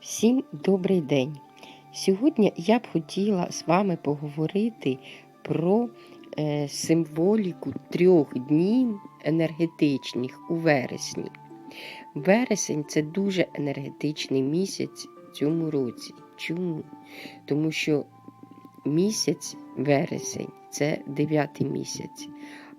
Всім добрий день! Сьогодні я б хотіла з вами поговорити про е, символіку трьох днів енергетичних у вересні. Вересень це дуже енергетичний місяць в цьому році. Чому? Тому що місяць вересень це дев'ятий місяць.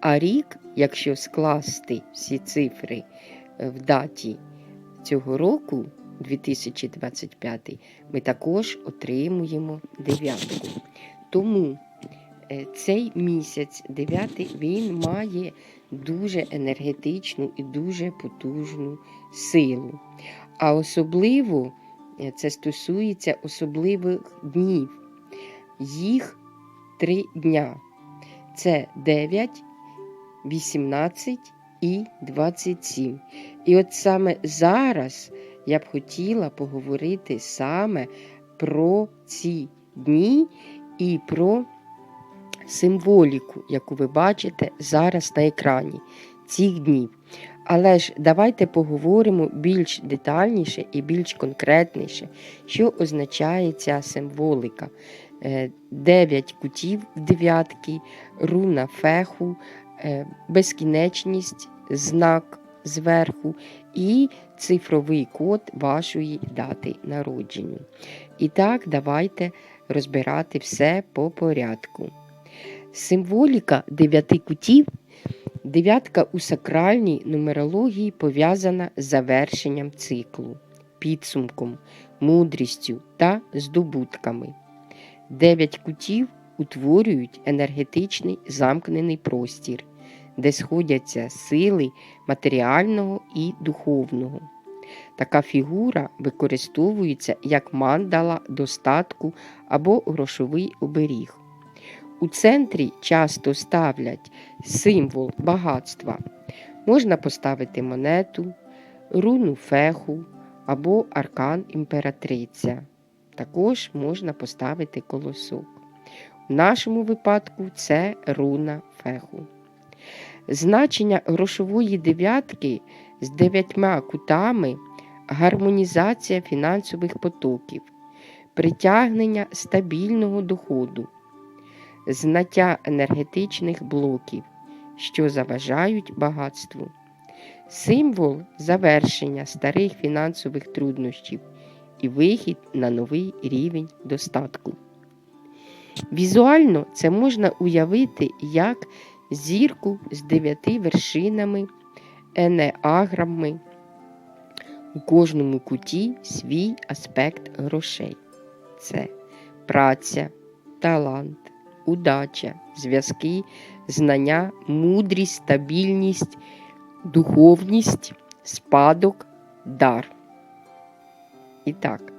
А рік, якщо скласти всі цифри е, в даті цього року, 2025, ми також отримуємо дев'ятку. Тому е, цей місяць, дев'ятий, він має дуже енергетичну і дуже потужну силу. А особливо е, це стосується особливих днів. Їх три дня. Це 9, 18 і 27. І от саме зараз я б хотіла поговорити саме про ці дні і про символіку, яку ви бачите зараз на екрані цих днів. Але ж давайте поговоримо більш детальніше і більш конкретніше, що означає ця символика. Е, дев'ять кутів в дев'ятки, руна феху, е, безкінечність, знак зверху і цифровий код вашої дати народження. І так, давайте розбирати все по порядку. Символіка дев'яти кутів. Дев'ятка у сакральній нумерології пов'язана з завершенням циклу, підсумком, мудрістю та здобутками. Дев'ять кутів утворюють енергетичний замкнений простір, де сходяться сили матеріального і духовного. Така фігура використовується як мандала достатку або грошовий оберіг. У центрі часто ставлять символ багатства. Можна поставити монету, руну феху або аркан імператриця. Також можна поставити колосок. В нашому випадку це руна феху. Значення грошової дев'ятки з дев'ятьма кутами гармонізація фінансових потоків, притягнення стабільного доходу, знаття енергетичних блоків, що заважають багатству, символ завершення старих фінансових труднощів і вихід на новий рівень достатку. Візуально це можна уявити як зірку з дев'яти вершинами, енеаграми. У кожному куті свій аспект грошей. Це праця, талант, удача, зв'язки, знання, мудрість, стабільність, духовність, спадок, дар. І так,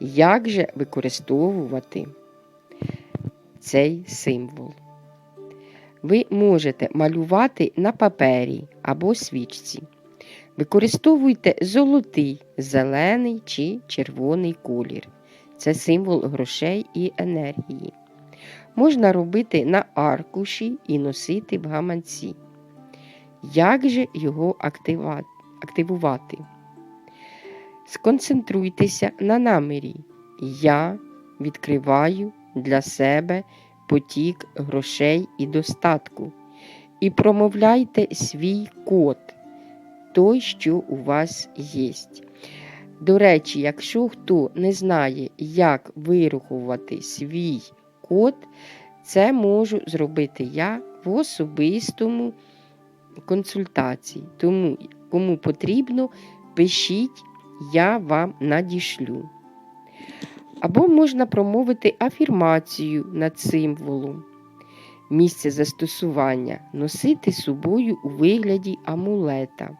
як же використовувати цей символ? Ви можете малювати на папері або свічці. Використовуйте золотий, зелений чи червоний колір. Це символ грошей і енергії. Можна робити на аркуші і носити в гаманці. Як же його активувати? Сконцентруйтеся на намірі. Я відкриваю для себе потік грошей і достатку. І промовляйте свій код, той, що у вас є. До речі, якщо хто не знає, як вирахувати свій код, це можу зробити я в особистому консультації. Тому, кому потрібно, пишіть, я вам надішлю. Або можна промовити афірмацію над символом. Місце застосування носити собою у вигляді амулета,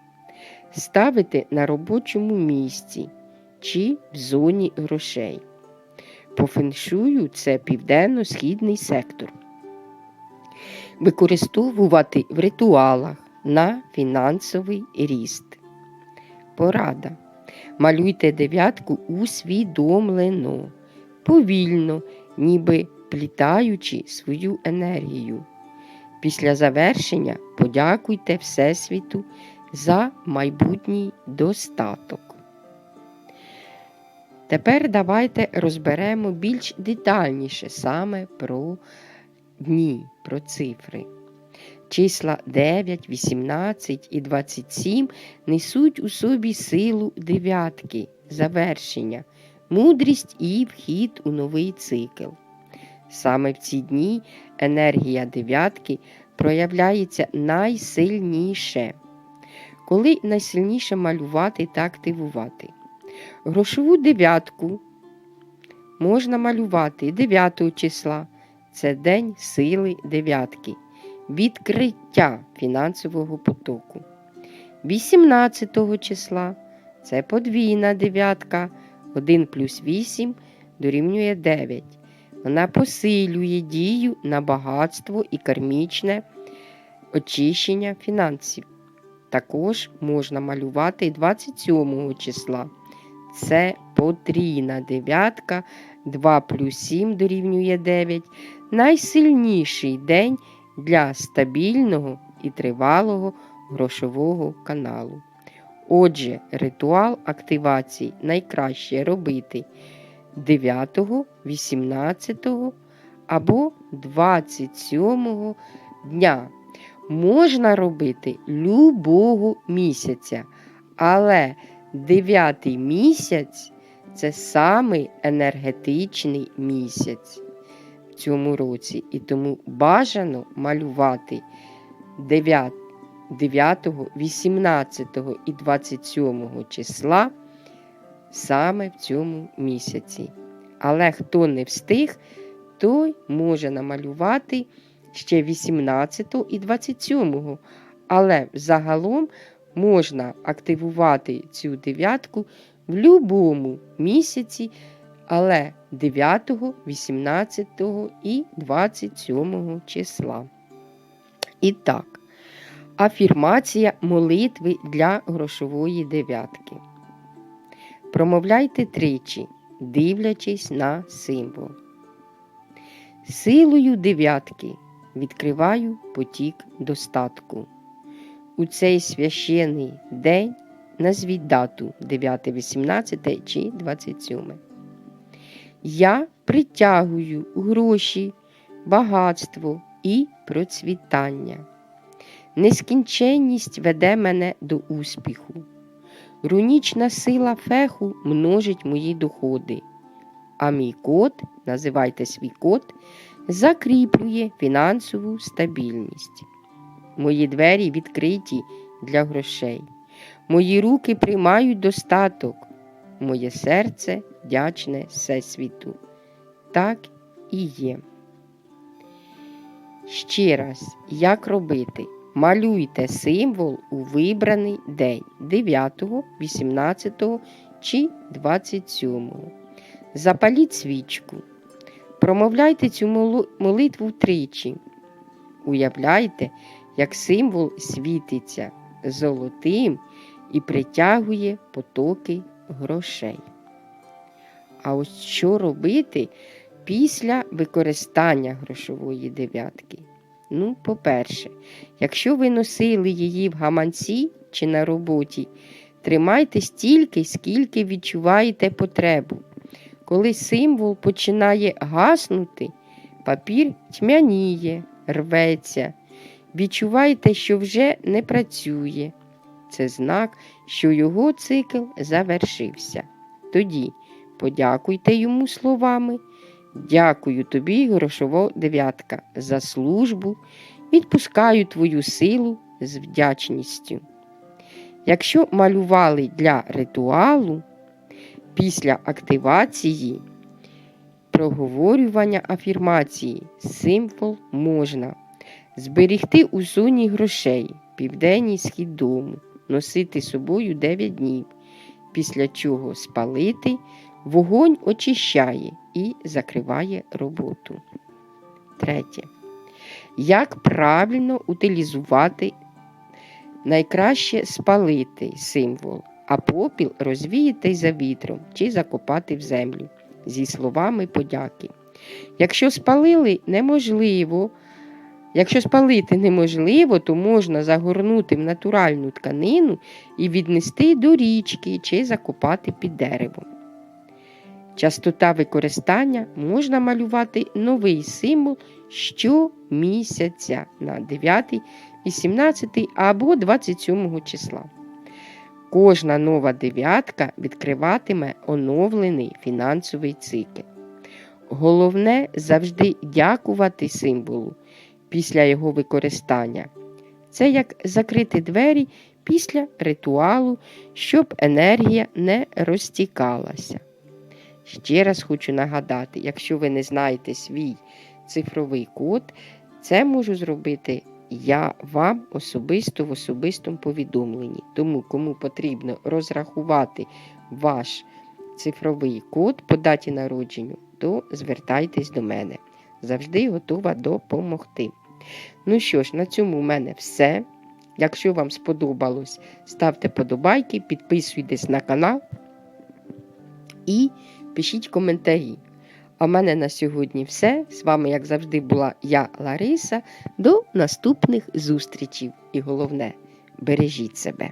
ставити на робочому місці чи в зоні грошей. По феншую це південно-східний сектор. Використовувати в ритуалах на фінансовий ріст. Порада. Малюйте дев'ятку усвідомлено, повільно, ніби плітаючи свою енергію. Після завершення подякуйте Всесвіту за майбутній достаток. Тепер давайте розберемо більш детальніше саме про дні, про цифри. Числа 9, 18 і 27 несуть у собі силу дев'ятки, завершення, мудрість і вхід у новий цикл. Саме в ці дні енергія дев'ятки проявляється найсильніше. Коли найсильніше малювати та активувати. Грошову дев'ятку можна малювати 9 числа. Це день сили дев'ятки, відкриття фінансового потоку. 18 числа це подвійна дев'ятка, 1 плюс 8 дорівнює 9. Вона посилює дію на багатство і кармічне очищення фінансів. Також можна малювати 27 числа. Це потрійна дев'ятка, 2 плюс 7 дорівнює 9. Найсильніший день для стабільного і тривалого грошового каналу. Отже, ритуал активації найкраще робити 9, 18 або 27 дня. Можна робити любого місяця, але 9 місяць це самий енергетичний місяць цьому році, і тому бажано малювати 9, 9, 18 і 27 числа саме в цьому місяці. Але хто не встиг, той може намалювати ще 18 і 27. Але загалом можна активувати цю дев'ятку в будь-якому місяці, але 9, 18 і 27 числа. І так, афірмація молитви для грошової дев'ятки. Промовляйте тричі, дивлячись на символ. Силою дев'ятки відкриваю потік достатку. У цей священний день назвіть дату 9, 18 чи 27. Я притягую гроші, багатство і процвітання. Нескінченність веде мене до успіху. Рунічна сила феху множить мої доходи, а мій код, називайте свій код, закріплює фінансову стабільність. Мої двері відкриті для грошей. Мої руки приймають достаток, моє серце вдячне Всесвіту. Так і є. Ще раз, як робити? Малюйте символ у вибраний день 9, 18 чи 27. Запаліть свічку. Промовляйте цю молитву втричі. Уявляйте, як символ світиться золотим і притягує потоки грошей. А ось що робити після використання грошової дев'ятки? Ну, по-перше, якщо ви носили її в гаманці чи на роботі, тримайте стільки, скільки відчуваєте потребу. Коли символ починає гаснути, папір тьмяніє, рветься. Відчувайте, що вже не працює. Це знак, що його цикл завершився. Тоді подякуйте йому словами. Дякую тобі, грошова дев'ятка, за службу, відпускаю твою силу з вдячністю. Якщо малювали для ритуалу, після активації, проговорювання афірмації, символ можна зберігти у зоні грошей, південній схід дому, носити собою 9 днів, після чого спалити, вогонь очищає і закриває роботу. Третє. Як правильно утилізувати найкраще спалити символ, а попіл розвіяти за вітром чи закопати в землю зі словами подяки. Якщо спалили неможливо, якщо спалити неможливо, то можна загорнути в натуральну тканину і віднести до річки чи закопати під деревом. Частота використання можна малювати новий символ щомісяця на 9, 18 або 27 числа. Кожна нова дев'ятка відкриватиме оновлений фінансовий цикл. Головне завжди дякувати символу після його використання. Це як закрити двері після ритуалу, щоб енергія не розтікалася. Ще раз хочу нагадати, якщо ви не знаєте свій цифровий код, це можу зробити я вам особисто в особистому повідомленні. Тому, кому потрібно розрахувати ваш цифровий код по даті народження, то звертайтесь до мене. Завжди готова допомогти. Ну що ж, на цьому в мене все. Якщо вам сподобалось, ставте подобайки, підписуйтесь на канал і пишіть коментарі. А в мене на сьогодні все. З вами, як завжди, була я, Лариса. До наступних зустрічей. І головне, бережіть себе.